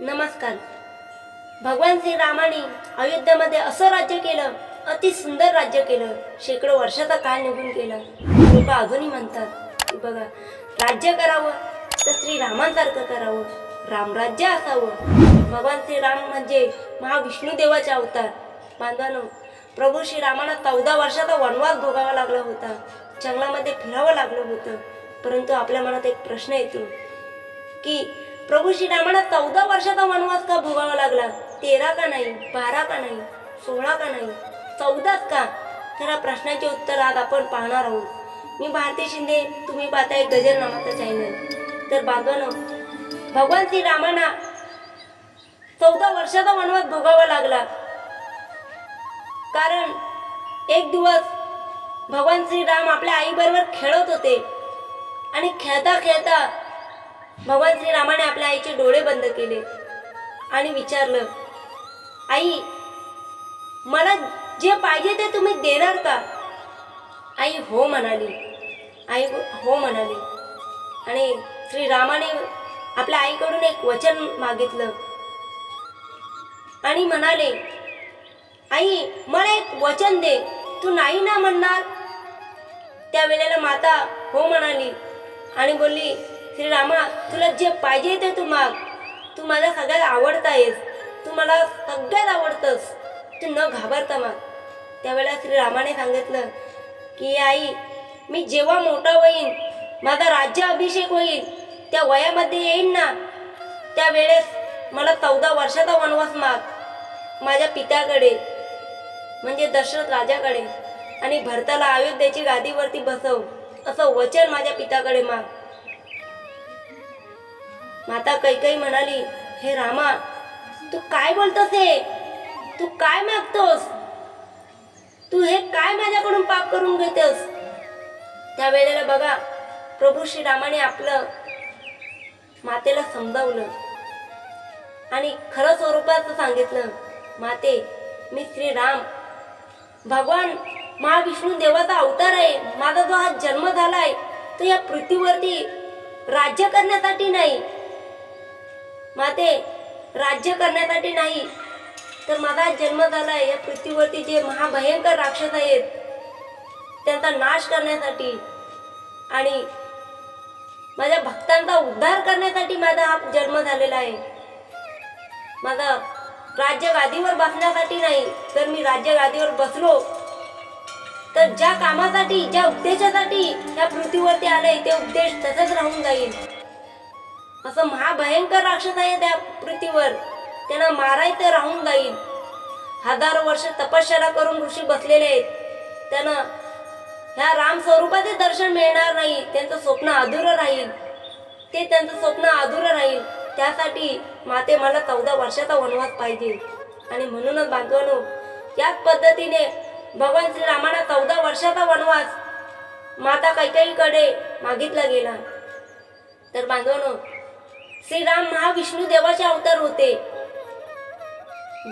नमस्कार. भगवान श्रीरामाने अयोध्येमध्ये असं राज्य केलं अति सुंदर राज्य केलं शेकडो वर्षाचा काळ निघून गेला. लोक अजूनही म्हणतात बघा राज्य करावं तर श्रीरामांसारखं करावं रामराज्य असावं. भगवान श्रीराम म्हणजे महाविष्णू देवाचे अवतार. बांधवानो प्रभू श्रीरामाला चौदा वर्षाचा वनवास भोगावा लागला होता. जंगलामध्ये फिरावं लागलं होतं. परंतु आपल्या मनात एक प्रश्न येतो की प्रभू श्रीरामाला चौदा वर्षाचा वनवास का भोगावा लागला? तेरा का नाही? बारा का नाही? सोळा का नाही? चौदाच का? तर या प्रश्नाचे उत्तर आज आपण पाहणार आहोत. मी भारती शिंदे तुम्ही पाहताय गजर नावाचं चॅनल तर बांधवानो भगवान श्रीरामांना चौदा वर्षाचा वनवास भोगावा लागला. कारण एक दिवस भगवान श्रीराम आपल्या आईबरोबर खेळत होते. आणि खेळता खेळता भगवान श्रीरामाने आपल्या आईचे डोळे बंद केले आणि विचारलं आई मला जे पाहिजे ते तुम्ही देणार का? आई हो म्हणाली. आई हो म्हणाली. आणि श्रीरामाने आपल्या आईकडून एक वचन मागितलं. आणि म्हणाले आई मला एक वचन दे. तू नाही ना म्हणणार? त्यावेळेला माता हो म्हणाली आणि बोलली श्रीरामा तुला जे पाहिजे ते तू माग. तू माझा सगळ्यात आवडता आहेस तू मला सगळ्यात आवडतंस. तू न घाबरता माग. त्यावेळेला श्रीरामाने सांगितलं की आई मी जेव्हा मोठा होईन माझा राज्य अभिषेक होईल त्या वयामध्ये येईन ना. त्यावेळेस मला चौदा वर्षाचा वनवास माग. माझ्या पित्याकडे म्हणजे दशरथ राजाकडे आणि भरताला अयोध्येची गादीवरती बसव असं वचन माझ्या पित्याकडे माग. माता कैकई म्हणाली हे रामा तू काय बोलतोस हे? तू काय मागतोस? तू हे काय माझ्याकडून पाप करून घेतेस? त्यावेळेला बघा प्रभू श्रीरामाने आपलं मातेला समजावलं आणि खरं स्वरूपाचं सांगितलं माते मी श्रीराम. भगवान महाविष्णू देवाचा अवतार आहे. माझा जो हा जन्म झालाय तो या पृथ्वीवरती राज्य करण्यासाठी नाही माते राज्य करण्यासाठी नाही तर माझा जन्म जन्म आहे या पृथ्वीवरती जे महाभयंकर राक्षस आहेत त्यांचा नाश करण्यासाठी. आणि माझ्या भक्तांचा उद्धार करण्यासाठी माझा हा जन्म झालेला आहे. माझा राज्य गादीवर बसण्यासाठी नाही तर मी राज्य गादीवर बसलो तर ज्या कामासाठी ज्या उद्देशासाठी या पृथ्वीवरती आले ते उद्देश तसंच राहून जाईल. असं महाभयंकर राक्षस आहे त्या पृथ्वीवर. त्यांना मारायचं राहून जाईल. हजारो वर्ष तपश्चर्या करून ऋषी बसलेले आहेत. त्यांना ह्या राम स्वरूपाचे दर्शन मिळणार नाही. त्यांचं स्वप्न अधुरं राहील. ते त्यांचं स्वप्न अधुरं राहील. त्यासाठी माते मला चौदा वर्षाचा वनवास पाहिजे. आणि म्हणूनच बांधवानो याच पद्धतीने भगवान श्रीरामाला चौदा वर्षाचा वनवास माता कैकेयीकडे मागितला गेला. तर बांधवानो श्रीराम महाविष्णू देवाचे अवतार होते.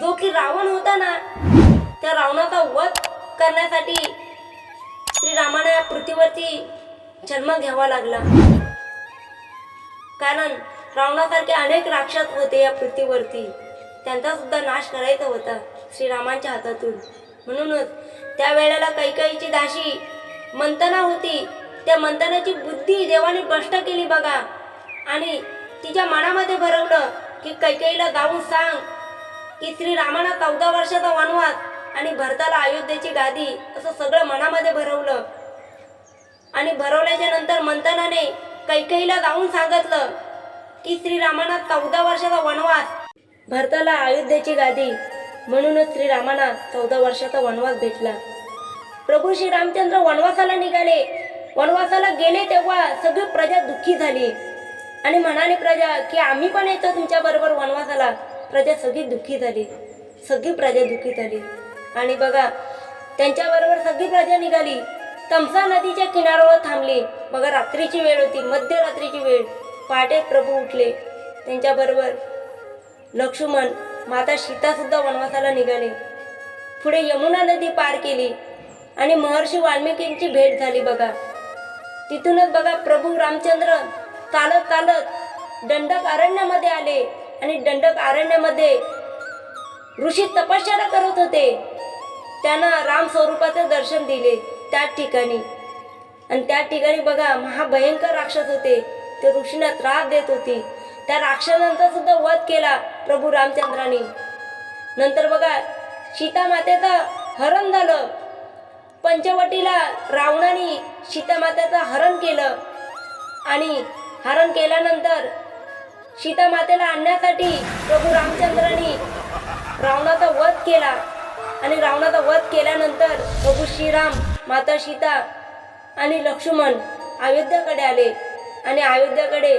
जो की रावण होता ना त्या रावणाचा वध करण्यासाठी श्रीरामाने या पृथ्वीवरती जन्म घ्यावा लागला. कारण रावणासारखे अनेक राक्षस होते या पृथ्वीवरती. त्यांचा सुद्धा नाश करायचा होता श्रीरामांच्या हातातून. म्हणूनच त्या वेळेला कैकाईची दाशी मंथना होती. त्या मंथनाची बुद्धी देवाने भ्रष्ट केली बघा. आणि तिच्या मनामध्ये भरवलं की कैकेयीला जाऊन सांग की श्रीरामाला चौदा वर्षाचा वनवास आणि भरताला अयोध्येची गादी असं सगळं मनामध्ये भरवलं. आणि भरवल्याच्या नंतर मंथनाने कैकेयीला जाऊन सांगितलं की श्रीरामाला चौदा वर्षाचा वनवास भरताला अयोध्येची गादी. म्हणूनच श्रीरामाला चौदा वर्षाचा वनवास भेटला. प्रभू श्रीरामचंद्र वनवासाला निघाले. वनवासाला गेले तेव्हा सगळी प्रजा दुःखी झाली. आणि म्हणाली प्रजा की आम्ही पण येतो तुमच्या बरोबर वनवासाला प्रजा सगळी दुःखी झाली. सगळी प्रजा दुःखी झाली. आणि बघा त्यांच्याबरोबर सगळी प्रजा निघाली. तमसा नदीच्या किनाऱ्यावर थांबली. बघा रात्रीची वेळ होती. मध्यरात्रीची वेळ. पहाटे प्रभू उठले. त्यांच्याबरोबर लक्ष्मण माता सीतासुद्धा वनवासाला निघाले. पुढे यमुना नदी पार केली. आणि महर्षी वाल्मिकींची भेट झाली बघा. तिथूनच बघा प्रभू रामचंद्र चालत चालत दंडक अरण्यामध्ये आले आणि दंडक अरण्यामध्ये ऋषी तपश्चर्या करत होते. त्यांना राम स्वरूपाचे दर्शन दिले त्याच ठिकाणी. आणि त्या ठिकाणी बघा महाभयंकर राक्षस होते. ते ऋषींना त्रास देत होती. त्या राक्षसांचा सुद्धा वध केला प्रभू रामचंद्राने. नंतर बघा सीतामातेचं हरण झालं. पंचवटीला रावणाने सीता मातेचं हरण केलं. आणि हरण केल्यानंतर सीता मातेला आणण्यासाठी प्रभू रामचंद्राने रावणाचा वध केला. आणि रावणाचा वध केल्यानंतर प्रभू श्रीराम माता सीता आणि लक्ष्मण अयोध्याकडे आले. आणि अयोध्याकडे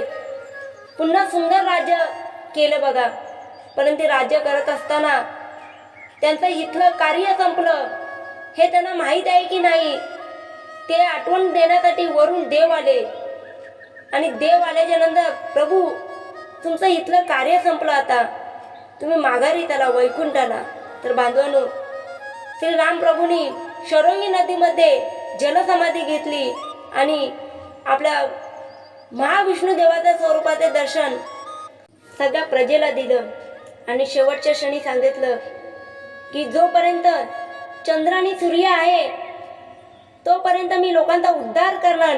पुन्हा सुंदर राज्य केलं बघा. परंतु राज्य करत असताना त्यांचं इथलं कार्य संपलं. हे त्यांना माहीत आहे की नाही? ते आठवण देण्यासाठी वरून देव आले. आणि देव आल्याच्यानंतर प्रभू तुमचं इथलं कार्य संपलं आता. तुम्ही माघारी त्याला वैकुंठाला. तर बांधवानो श्री राम शरोंगी नदीमध्ये जलसमाधी घेतली आणि आपल्या महाविष्णू देवाच्या स्वरूपाचे दर्शन सगळ्या प्रजेला दिलं. आणि शेवटच्या क्षणी सांगितलं की जोपर्यंत चंद्र आणि सूर्य आहे तोपर्यंत मी लोकांचा उद्धार करणार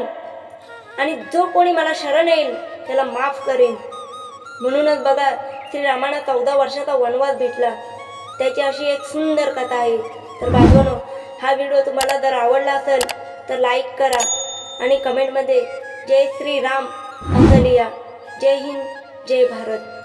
आणि जो कोणी मला शरण येईल त्याला माफ करेन. म्हणूनच बघा श्रीरामाना चौदा वर्षाचा वनवास भेटला. त्याची अशी एक सुंदर कथा आहे. तर बांधवानो हा व्हिडिओ तुम्हाला जर आवडला असेल तर लाईक करा आणि कमेंटमध्ये जय श्रीराम असं लिहा जय हिंद जय भारत.